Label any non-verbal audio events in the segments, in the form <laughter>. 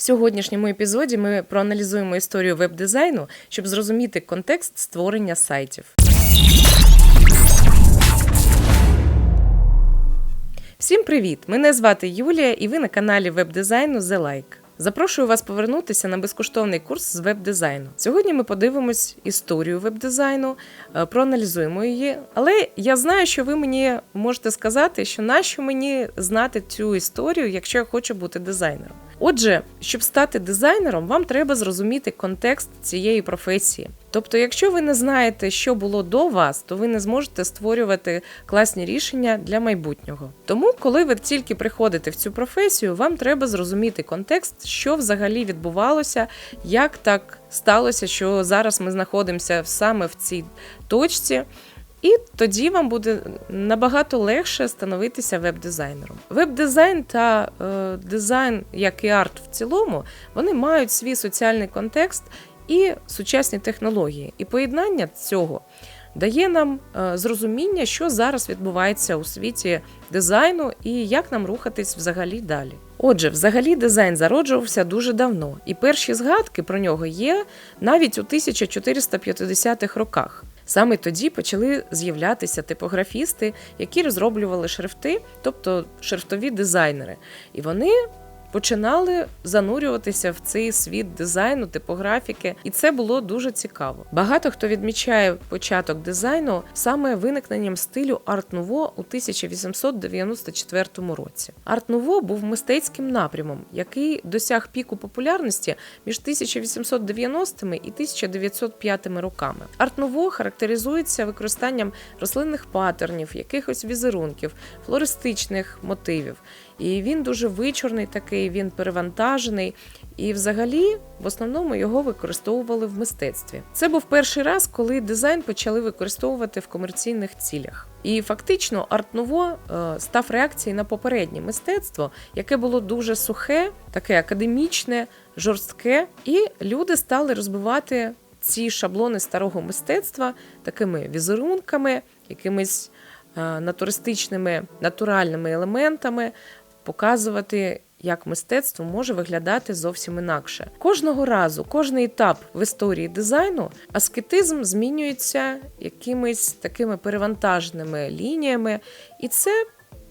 В сьогоднішньому епізоді ми проаналізуємо історію веб-дизайну, щоб зрозуміти контекст створення сайтів. Всім привіт! Мене звати Юлія, і ви на каналі веб-дизайну The Like. Запрошую вас повернутися на безкоштовний курс з веб-дизайну. Сьогодні ми подивимось історію веб-дизайну, е, проаналізуємо її. Але я знаю, що ви мені можете сказати, що нащо мені знати цю історію, якщо я хочу бути дизайнером. Отже, щоб стати дизайнером, вам треба зрозуміти контекст цієї професії. Тобто, якщо ви не знаєте, що було до вас, то ви не зможете створювати класні рішення для майбутнього. Тому, коли ви тільки приходите в цю професію, вам треба зрозуміти контекст, що взагалі відбувалося, як так сталося, що зараз ми знаходимося саме в цій точці. І тоді вам буде набагато легше становитися веб-дизайнером. Веб-дизайн та е, дизайн, як і арт в цілому, вони мають свій соціальний контекст і сучасні технології. І поєднання цього дає нам е, зрозуміння, що зараз відбувається у світі дизайну і як нам рухатись взагалі далі. Отже, взагалі дизайн зароджувався дуже давно, і перші згадки про нього є навіть у 1450-х роках. Саме тоді почали з'являтися типографісти, які розроблювали шрифти, тобто шрифтові дизайнери. І вони починали занурюватися в цей світ дизайну, типографіки, і це було дуже цікаво. Багато хто відмічає початок дизайну саме виникненням стилю арт-нуво у 1894 році. Арт-нуво був мистецьким напрямом, який досяг піку популярності між 1890 і 1905 роками. Арт-нуво характеризується використанням рослинних паттернів, якихось візерунків, флористичних мотивів. І він дуже вичорний такий, він перевантажений. І, взагалі, в основному його використовували в мистецтві. Це був перший раз, коли дизайн почали використовувати в комерційних цілях. І фактично арт-нуво став реакцією на попереднє мистецтво, яке було дуже сухе, таке академічне, жорстке, і люди стали розбивати ці шаблони старого мистецтва такими візерунками, якимись натуристичними натуральними елементами показувати, як мистецтво може виглядати зовсім інакше. Кожного разу, кожний етап в історії дизайну, аскетизм змінюється якимись такими перевантажними лініями, і це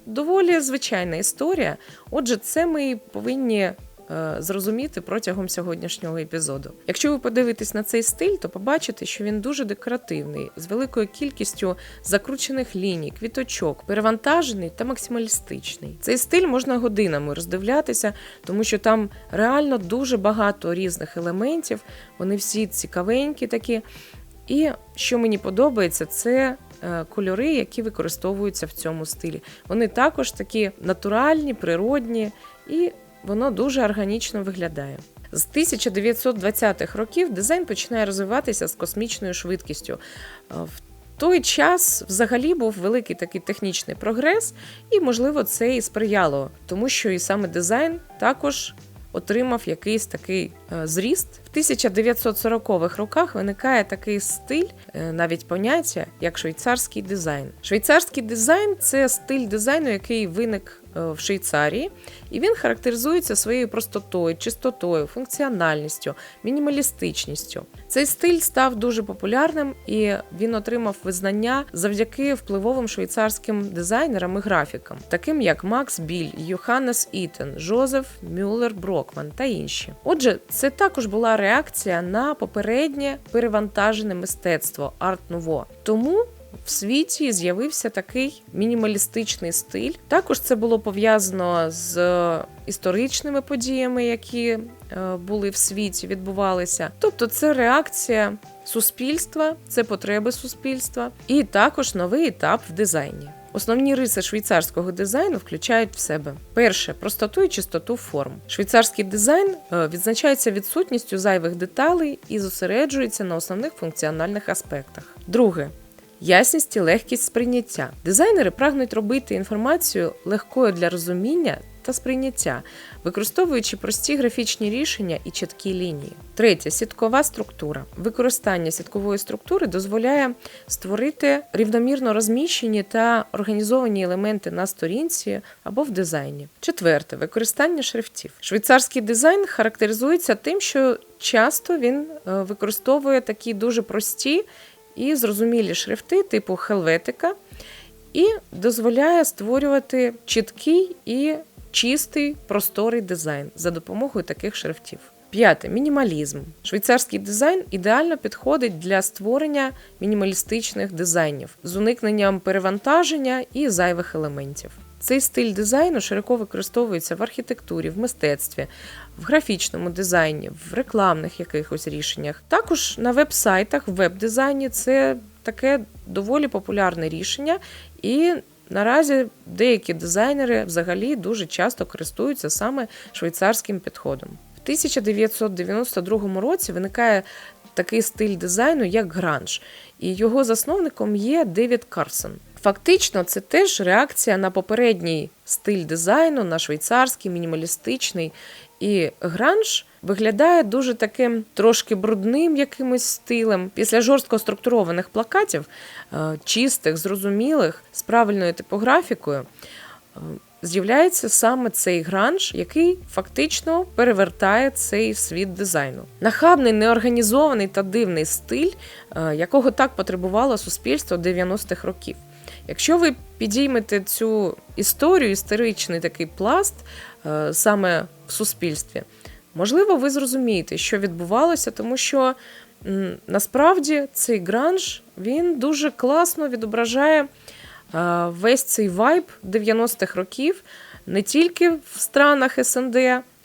доволі звичайна історія. Отже, це ми повинні зрозуміти протягом сьогоднішнього епізоду. Якщо ви подивитесь на цей стиль, то побачите, що він дуже декоративний, з великою кількістю закручених ліній, квіточок, перевантажений та максималістичний. Цей стиль можна годинами роздивлятися, тому що там реально дуже багато різних елементів, вони всі цікавенькі такі. І що мені подобається, це е, кольори, які використовуються в цьому стилі. Вони також такі натуральні, природні і воно дуже органічно виглядає. З 1920-х років дизайн починає розвиватися з космічною швидкістю. Е, в той час взагалі був великий такий технічний прогрес, і, можливо, це і сприяло, тому що і саме дизайн також отримав якийсь такий е, зріст. В 1940-х роках виникає такий стиль, е, навіть поняття, як швейцарський дизайн. Швейцарський дизайн це стиль дизайну, який виник Е, в Швейцарії, і він характеризується своєю простотою, чистотою, функціональністю, мінімалістичністю. Цей стиль став дуже популярним і він отримав визнання завдяки впливовим швейцарським дизайнерам і графікам, таким як Макс Біль, Йоханнес Ітен, Жозеф Мюллер Брокман та інші. Отже, це також була реакція на попереднє перевантажене мистецтво арт-нуво. Тому в світі з'явився такий мінімалістичний стиль. Також це було пов'язано з історичними подіями, які е, були в світі, відбувалися. Тобто, це реакція суспільства, це потреби суспільства, і також новий етап в дизайні. Основні риси швейцарського дизайну включають в себе перше простоту і чистоту форм. Швейцарський дизайн е, відзначається відсутністю зайвих деталей і зосереджується на основних функціональних аспектах. Друге Ясність і легкість сприйняття. Дизайнери прагнуть робити інформацію легкою для розуміння та сприйняття, використовуючи прості графічні рішення і чіткі лінії. Третє сіткова структура. Використання сіткової структури дозволяє створити рівномірно розміщені та організовані елементи на сторінці або в дизайні. Четверте використання шрифтів. Швейцарський дизайн характеризується тим, що часто він е, використовує такі дуже прості і зрозумілі шрифти, типу хелветика, і дозволяє створювати чіткий і чистий просторий дизайн за допомогою таких шрифтів. П'яте мінімалізм. Швейцарський дизайн ідеально підходить для створення мінімалістичних дизайнів з уникненням перевантаження і зайвих елементів. Цей стиль дизайну широко використовується в архітектурі, в мистецтві, в графічному дизайні, в рекламних якихось рішеннях. Також на веб-сайтах, в веб-дизайні це таке доволі популярне рішення, і наразі деякі дизайнери взагалі дуже часто користуються саме швейцарським підходом. В 1992 році виникає такий стиль дизайну, як гранж, і його засновником є Девід Карсон. Фактично, це теж реакція на попередній стиль дизайну, на швейцарський, мінімалістичний. І гранж виглядає дуже таким трошки брудним якимось стилем. Після жорстко структурованих плакатів, е, чистих, зрозумілих, з правильною типографікою, е, з'являється саме цей гранж, який фактично перевертає цей світ дизайну. Нахабний, неорганізований та дивний стиль, е, якого так потребувало суспільство 90-х років. Якщо ви підіймете цю історію, історичний такий пласт саме в суспільстві, можливо, ви зрозумієте, що відбувалося, тому що насправді цей гранж він дуже класно відображає е, весь цей вайб 90-х років не тільки в странах СНД,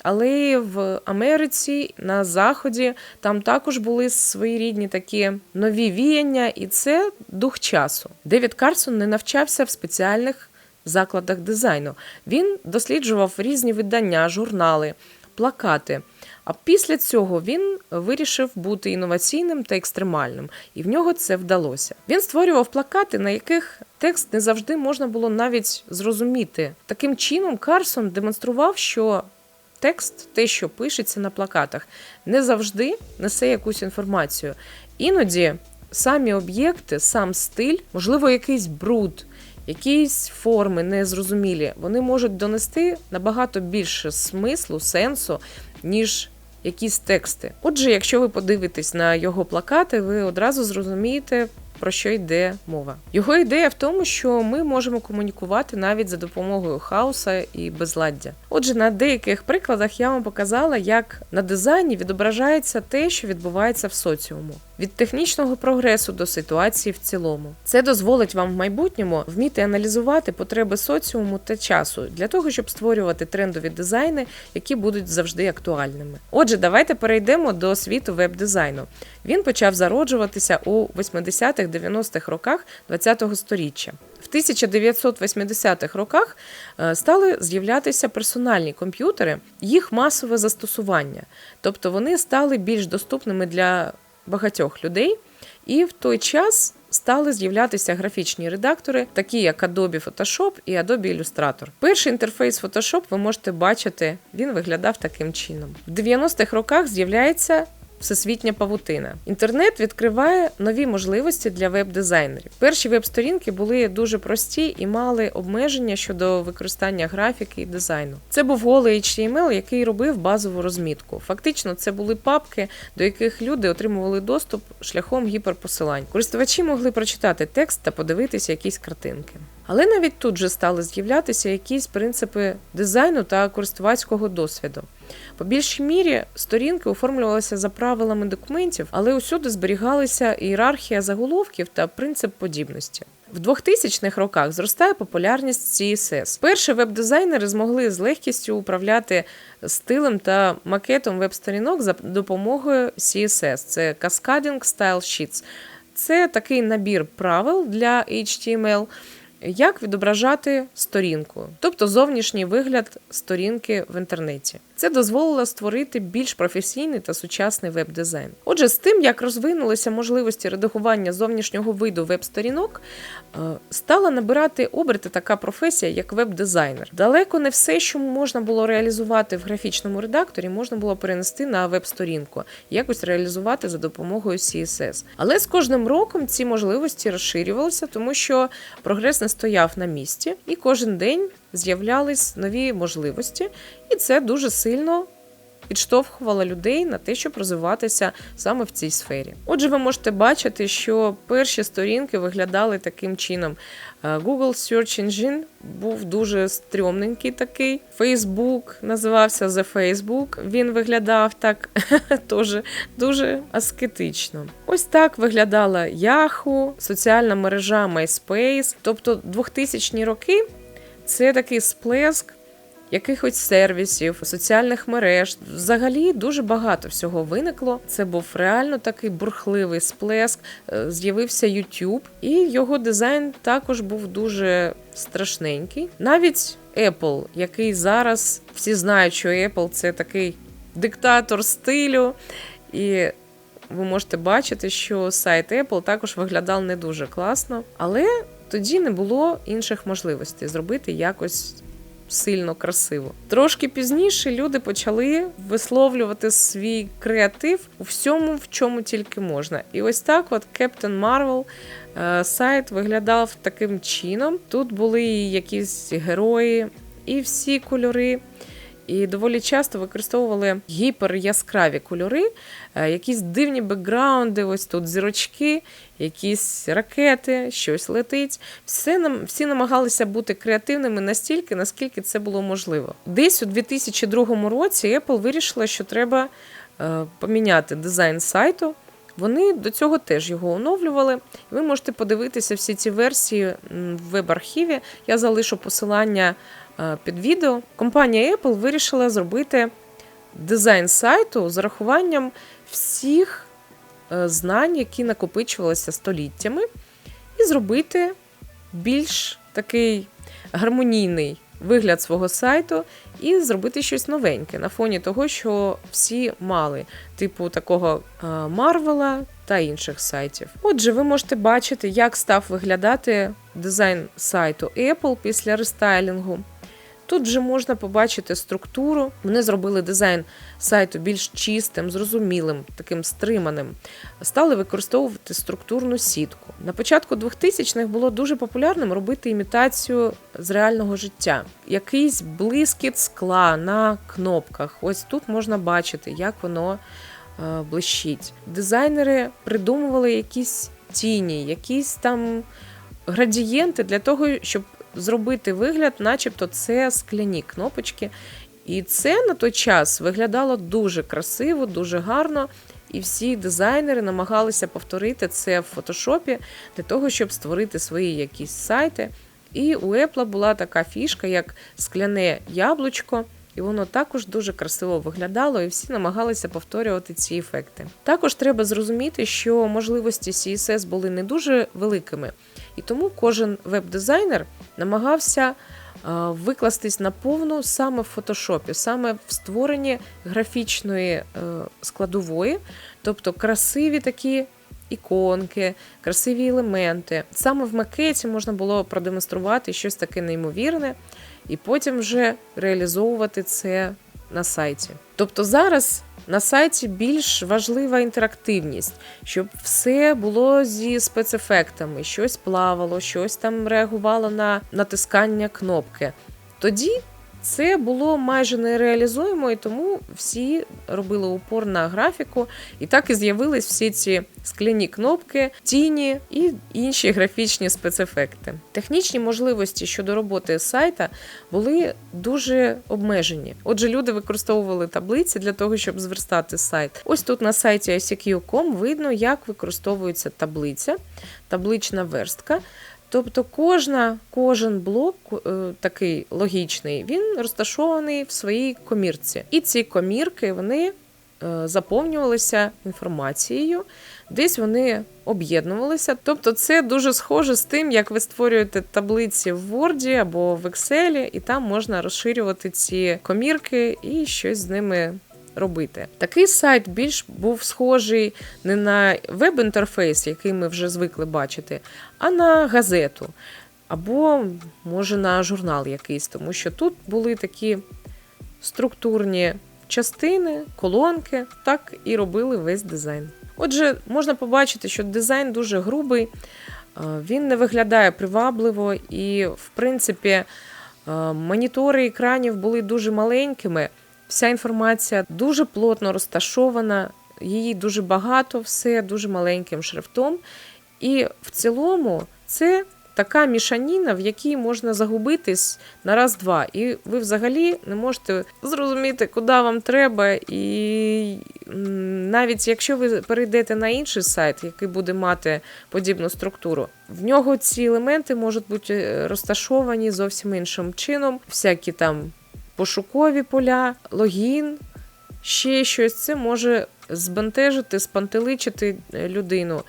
але й в Америці на Заході там також були свої рідні такі нові віяння, і це дух часу. Девід Карсон не навчався в спеціальних закладах дизайну. Він досліджував різні видання, журнали, плакати. А після цього він вирішив бути інноваційним та екстремальним, і в нього це вдалося. Він створював плакати, на яких текст не завжди можна було навіть зрозуміти. Таким чином, Карсон демонстрував, що текст, те, що пишеться на плакатах, не завжди несе якусь інформацію. Іноді самі об'єкти, сам стиль, можливо, якийсь бруд. Якісь форми незрозумілі, вони можуть донести набагато більше смислу, сенсу, ніж якісь тексти. Отже, якщо ви подивитесь на його плакати, ви одразу зрозумієте, про що йде мова. Його ідея в тому, що ми можемо комунікувати навіть за допомогою хаоса і безладдя. Отже, на деяких прикладах я вам показала, як на дизайні відображається те, що відбувається в соціуму. Від технічного прогресу до ситуації в цілому це дозволить вам в майбутньому вміти аналізувати потреби соціуму та часу для того, щоб створювати трендові дизайни, які будуть завжди актуальними. Отже, давайте перейдемо до світу веб-дизайну. Він почав зароджуватися у 80-х-90-х роках ХХ століття. В 1980-х роках е, стали з'являтися персональні комп'ютери, їх масове застосування, тобто вони стали більш доступними для багатьох людей, і в той час стали з'являтися графічні редактори, такі як Adobe Photoshop і Adobe Illustrator. Перший інтерфейс Photoshop ви можете бачити, він виглядав таким чином. В 90-х роках з'являється всесвітня павутина. Інтернет відкриває нові можливості для веб-дизайнерів. Перші веб-сторінки були дуже прості і мали обмеження щодо використання графіки і дизайну. Це був голий HTML, який робив базову розмітку. Фактично, це були папки, до яких люди отримували доступ шляхом гіперпосилань. Користувачі могли прочитати текст та подивитися якісь картинки. Але навіть тут же стали з'являтися якісь принципи дизайну та користувацького досвіду. По більшій мірі сторінки оформлювалися за правилами документів, але усюди зберігалися ієрархія заголовків та принцип подібності. В 2000-х роках зростає популярність CSS. Перші веб-дизайнери змогли з легкістю управляти стилем та макетом веб-сторінок за допомогою CSS. Це Cascading Style Sheets. Це такий набір правил для HTML, як відображати сторінку, тобто зовнішній вигляд сторінки в інтернеті. Це дозволило створити більш професійний та сучасний веб-дизайн. Отже, з тим, як розвинулися можливості редагування зовнішнього виду веб-сторінок, е, стала набирати оберти така професія, як веб-дизайнер. Далеко не все, що можна було реалізувати в графічному редакторі, можна було перенести на веб-сторінку, якось реалізувати за допомогою CSS. Але з кожним роком ці можливості розширювалися, тому що прогрес не стояв на місці, і кожен день з'являлись нові можливості, і це дуже сильно. Підштовхувала людей на те, щоб розвиватися саме в цій сфері. Отже, ви можете бачити, що перші сторінки виглядали таким чином. Е, Google Search Engine був дуже стрьомненький такий. Facebook називався The Facebook. Він виглядав так <laughs> теж дуже аскетично. Ось так виглядала Yahoo, соціальна мережа MySpace. Тобто 2000-ні роки це такий сплеск якихось сервісів, соціальних мереж. Взагалі дуже багато всього виникло. Це був реально такий бурхливий сплеск. Е, З'явився YouTube, і його дизайн також був дуже страшненький. Навіть Apple, який зараз всі знають, що Apple це такий диктатор стилю. І ви можете бачити, що сайт Apple також виглядав не дуже класно, але тоді не було інших можливостей зробити якось сильно красиво. Трошки пізніше люди почали висловлювати свій креатив у всьому, в чому тільки можна. І ось так, от Captain Marvel е, сайт виглядав таким чином. Тут були якісь герої, і всі кольори. І доволі часто використовували гіперяскраві кольори, е, якісь дивні бекграунди, ось тут зірочки, якісь ракети, щось летить. Все всі намагалися бути креативними настільки, наскільки це було можливо. Десь у 2002 році Apple вирішила, що треба е, поміняти дизайн сайту. Вони до цього теж його оновлювали. Ви можете подивитися всі ці версії в веб-архіві. Я залишу посилання під відео. Компанія Apple вирішила зробити дизайн сайту з урахуванням всіх е, знань, які накопичувалися століттями, і зробити більш такий гармонійний вигляд свого сайту і зробити щось новеньке на фоні того, що всі мали, типу такого е, Марвела та інших сайтів. Отже, ви можете бачити, як став виглядати дизайн сайту Apple після рестайлінгу. Тут вже можна побачити структуру. Вони зробили дизайн сайту більш чистим, зрозумілим, таким стриманим. Стали використовувати структурну сітку. На початку 2000-х було дуже популярним робити імітацію з реального життя. Якийсь блискіт скла на кнопках. Ось тут можна бачити, як воно е, блищить. Дизайнери придумували якісь тіні, якісь там градієнти для того, щоб зробити вигляд, начебто це скляні кнопочки. І це на той час виглядало дуже красиво, дуже гарно. І всі дизайнери намагалися повторити це в фотошопі для того, щоб створити свої якісь сайти. І у Apple була така фішка, як скляне яблучко, і воно також дуже красиво виглядало, і всі намагалися повторювати ці ефекти. Також треба зрозуміти, що можливості CSS були не дуже великими, і тому кожен веб-дизайнер намагався викластись наповну саме в фотошопі, саме в створенні графічної е, складової, тобто красиві такі. Іконки, красиві елементи. Саме в макеті можна було продемонструвати щось таке неймовірне, і потім вже реалізовувати це на сайті. Тобто зараз на сайті більш важлива інтерактивність, щоб все було зі спецефектами, щось плавало, щось там реагувало на натискання кнопки. Тоді це було майже нереалізуємо, і тому всі робили упор на графіку, і так і з'явились всі ці скляні кнопки, тіні і інші графічні спецефекти. Технічні можливості щодо роботи сайта були дуже обмежені. Отже, люди використовували таблиці для того, щоб зверстати сайт. Ось тут на сайті ICQ.com видно, як використовується таблиця, таблична верстка. Тобто кожна, кожен блок е, такий логічний, він розташований в своїй комірці. І ці комірки вони е, заповнювалися інформацією, десь вони об'єднувалися. Тобто, це дуже схоже з тим, як ви створюєте таблиці в Word або в Excel, і там можна розширювати ці комірки і щось з ними. Робити такий сайт більш був схожий не на веб-інтерфейс, який ми вже звикли бачити, а на газету або, може, на журнал якийсь, тому що тут були такі структурні частини, колонки, так і робили весь дизайн. Отже, можна побачити, що дизайн дуже грубий, е, він не виглядає привабливо, і, в принципі, е, монітори екранів були дуже маленькими. Вся інформація дуже плотно розташована, її дуже багато, все дуже маленьким шрифтом. І в цілому це така мішаніна, в якій можна загубитись на раз-два. І ви взагалі не можете зрозуміти, куди вам треба. І навіть якщо ви перейдете на інший сайт, який буде мати подібну структуру, в нього ці елементи можуть бути е, розташовані зовсім іншим чином, всякі там пошукові поля, логін. Ще щось це може збентежити, спантеличити е, людину.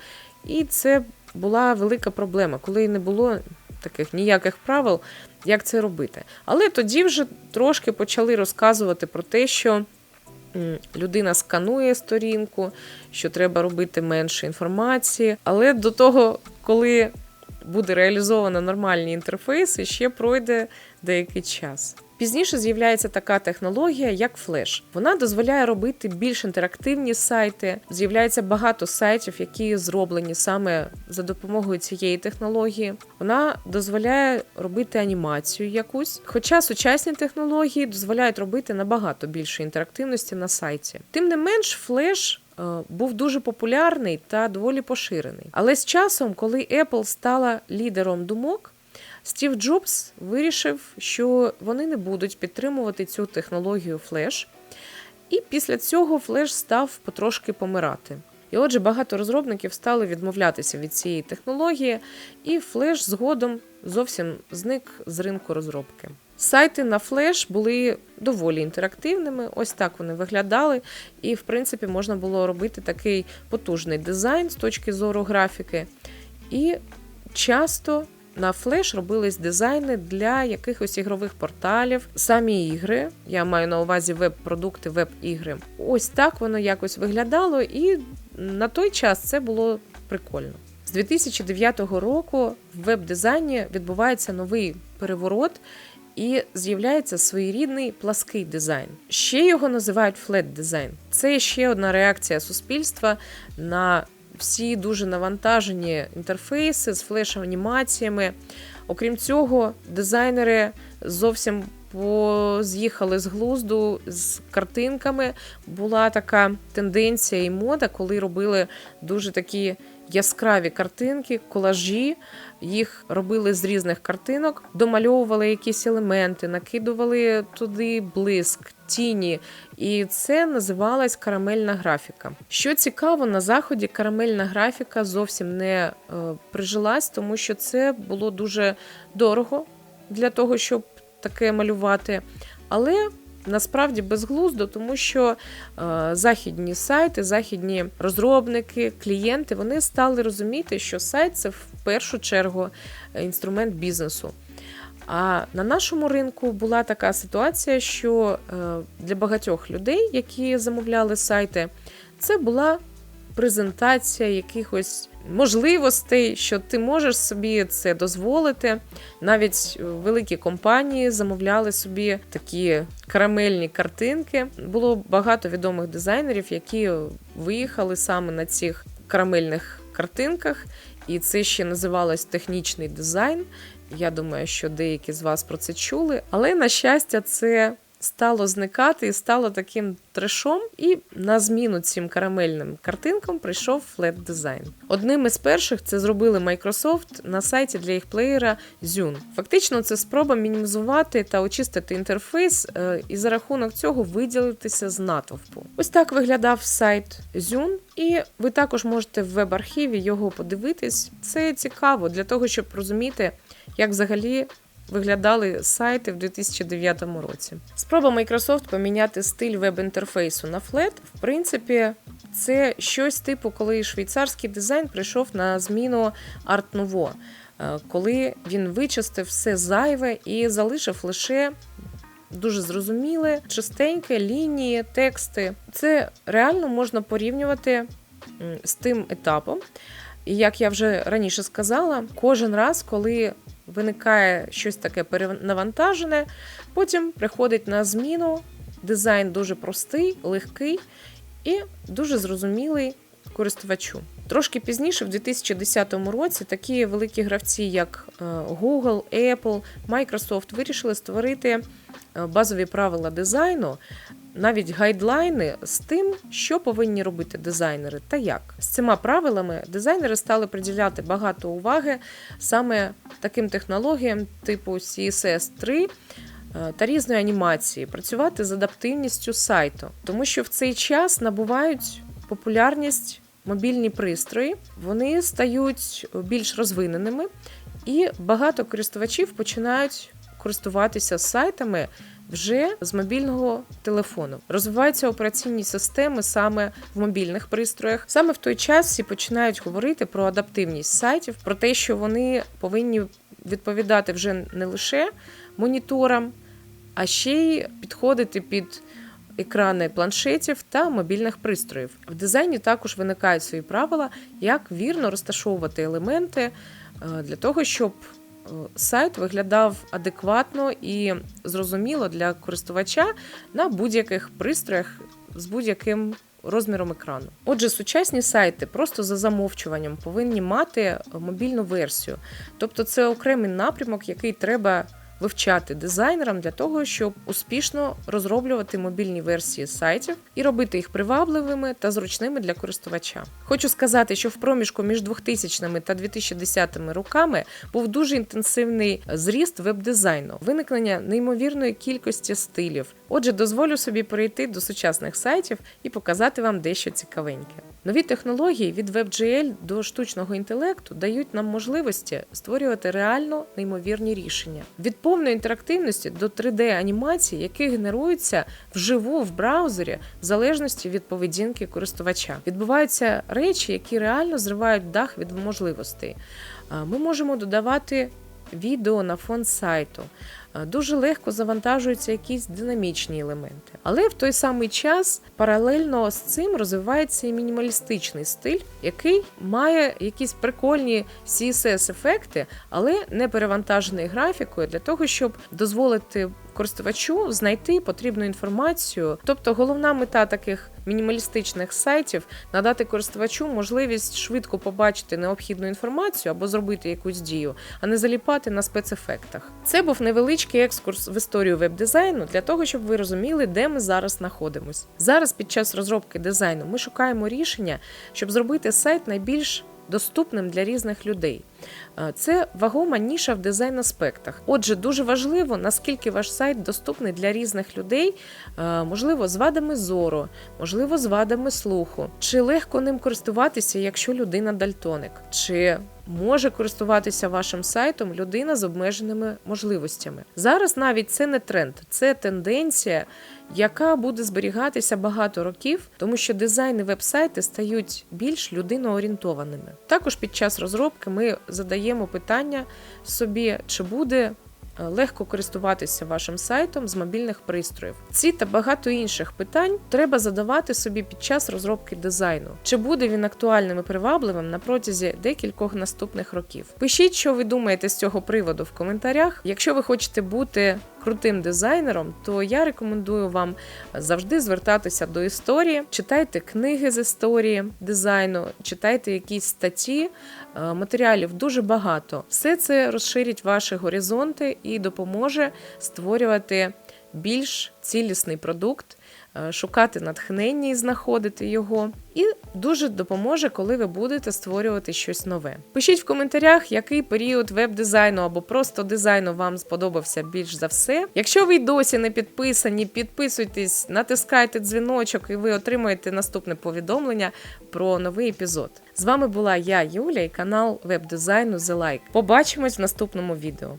І це була велика проблема, коли не було таких ніяких правил, як це робити. Але тоді вже трошки почали розказувати про те, що людина сканує сторінку, що треба робити менше інформації. Але до того, коли буде реалізовано нормальні інтерфейси, ще пройде деякий час. Пізніше з'являється така технологія, як флеш. Вона дозволяє робити більш інтерактивні сайти. З'являється багато сайтів, які зроблені саме за допомогою цієї технології. Вона дозволяє робити анімацію якусь. Хоча сучасні технології дозволяють робити набагато більше інтерактивності на сайті. Тим не менш, флеш. Е, був дуже популярний та доволі поширений. Але з часом, коли Apple стала лідером думок, Стів Джобс вирішив, що вони не будуть підтримувати цю технологію флеш, і після цього флеш став потрошки помирати. І отже, багато розробників стали відмовлятися від цієї технології, і флеш згодом зовсім зник з ринку розробки. Сайти на флеш були доволі інтерактивними, ось так вони виглядали, і, в принципі, можна було робити такий потужний дизайн з точки зору графіки. І часто на флеш робились дизайни для якихось ігрових порталів, самі ігри. Я маю на увазі веб-продукти, веб-ігри. Ось так воно якось виглядало, і на той час це було прикольно. З 2009 року в веб-дизайні відбувається новий переворот. І з'являється своєрідний плаский дизайн. Ще його називають флет дизайн. Це ще одна реакція суспільства на всі дуже навантажені інтерфейси з флеш-анімаціями. Окрім цього, дизайнери зовсім з'їхали з глузду з картинками. Була така тенденція і мода, коли робили дуже такі яскраві картинки, колажі. Їх робили з різних картинок, домальовували якісь елементи, накидували туди блиск, тіні, і це називалась карамельна графіка. Що цікаво, на заході карамельна графіка зовсім не е, прижилась, тому що це було дуже дорого для того, щоб таке малювати. Але насправді безглуздо, тому що е, західні сайти, західні розробники, клієнти вони стали розуміти, що сайт це в першу чергу інструмент бізнесу. А на нашому ринку була така ситуація, що е, для багатьох людей, які замовляли сайти, це була презентація якихось можливостей, що ти можеш собі це дозволити. Навіть великі компанії замовляли собі такі карамельні картинки. Було багато відомих дизайнерів, які виїхали саме на цих карамельних картинках, і це ще називалось технічний дизайн. Я думаю, що деякі з вас про це чули, але на щастя, це стало зникати і стало таким трешом. І на зміну цим карамельним картинкам прийшов флет дизайн. Одним із перших це зробили Microsoft на сайті для їх плеєра Zune. Фактично, це спроба мінімізувати та очистити інтерфейс е, і за рахунок цього виділитися з натовпу. Ось так виглядав сайт Zune, і ви також можете в веб-архіві його подивитись. Це цікаво для того, щоб розуміти, як взагалі виглядали сайти в 2009 році. Спроба Microsoft поміняти стиль веб-інтерфейсу на Flat, в принципі, це щось типу, коли швейцарський дизайн прийшов на зміну Art Nouveau, е, коли він вичистив все зайве і залишив лише дуже зрозуміле, чистеньке лінії, тексти. Це реально можна порівнювати з тим етапом. І як я вже раніше сказала, кожен раз, коли виникає щось таке перенавантажене, потім приходить на зміну. Дизайн дуже простий, легкий і дуже зрозумілий користувачу. Трошки пізніше, в 2010 році, такі великі гравці, як е, Google, Apple, Microsoft, вирішили створити е, базові правила дизайну, навіть гайдлайни з тим, що повинні робити дизайнери та як. З цими правилами дизайнери стали приділяти багато уваги саме таким технологіям, типу CSS 3 е, та різної анімації, працювати з адаптивністю сайту, тому що в цей час набувають популярність мобільні пристрої, вони стають більш розвиненими, і багато користувачів починають користуватися сайтами вже з мобільного телефону. Розвиваються операційні системи саме в мобільних пристроях. Саме в той час всі починають говорити про адаптивність сайтів, про те, що вони повинні відповідати вже не лише моніторам, а ще й підходити під екрани планшетів та мобільних пристроїв. В дизайні також виникають свої правила, як вірно розташовувати елементи е, для того, щоб сайт виглядав адекватно і зрозуміло для користувача на будь-яких пристроях з будь-яким. Розміром екрану. Отже, сучасні сайти просто за замовчуванням повинні мати мобільну версію. Тобто це окремий напрямок, який треба вивчати дизайнерам для того, щоб успішно розроблювати мобільні версії сайтів і робити їх привабливими та зручними для користувача. Хочу сказати, що в проміжку між 2000 та 2010 роками був дуже інтенсивний зріст веб-дизайну, виникнення неймовірної кількості стилів. Отже, дозволю собі перейти до сучасних сайтів і показати вам дещо цікавеньке. Нові технології від WebGL до штучного інтелекту дають нам можливості створювати реально неймовірні рішення від повної інтерактивності до 3D-анімації, які генеруються вживу в браузері в залежності від поведінки користувача. Відбуваються речі, які реально зривають дах від можливостей. Ми можемо додавати відео на фон сайту. Дуже легко завантажуються якісь динамічні елементи. Але в той самий час паралельно з цим розвивається і мінімалістичний стиль, який має якісь прикольні CSS-ефекти, але не перевантажений графікою для того, щоб дозволити користувачу знайти потрібну інформацію. Тобто головна мета таких мінімалістичних сайтів надати користувачу можливість швидко побачити необхідну інформацію або зробити якусь дію, а не заліпати на спецефектах. Це був невеличкий екскурс в історію веб-дизайну для того, щоб ви розуміли, де ми зараз знаходимось. Зараз під час розробки дизайну ми шукаємо рішення, щоб зробити сайт найбільш доступним для різних людей. Це вагома ніша в дизайн аспектах. Отже, дуже важливо, наскільки ваш сайт доступний для різних людей, можливо, з вадами зору, можливо, з вадами слуху, чи легко ним користуватися, якщо людина дальтоник, чи може користуватися вашим сайтом людина з обмеженими можливостями. Зараз навіть це не тренд, це тенденція, яка буде зберігатися багато років, тому що дизайн і веб-сайти стають більш людиноорієнтованими. Також під час розробки ми задаємо питання собі, чи буде легко користуватися вашим сайтом з мобільних пристроїв. Ці та багато інших питань треба задавати собі під час розробки дизайну. Чи буде він актуальним і привабливим на протязі декількох наступних років? Пишіть, що ви думаєте з цього приводу в коментарях. Якщо ви хочете бути крутим дизайнером, то я рекомендую вам завжди звертатися до історії, читайте книги з історії дизайну, читайте якісь статті, е, матеріалів дуже багато. Все це розширить ваші горизонти і допоможе створювати більш цілісний продукт, шукати натхнення і знаходити його. І дуже допоможе, коли ви будете створювати щось нове. Пишіть в коментарях, який період веб-дизайну або просто дизайну вам сподобався більш за все. Якщо ви досі не підписані, підписуйтесь, натискайте дзвіночок, і ви отримаєте наступне повідомлення про новий епізод. З вами була я, Юля, і канал веб-дизайну The Like. Побачимось в наступному відео.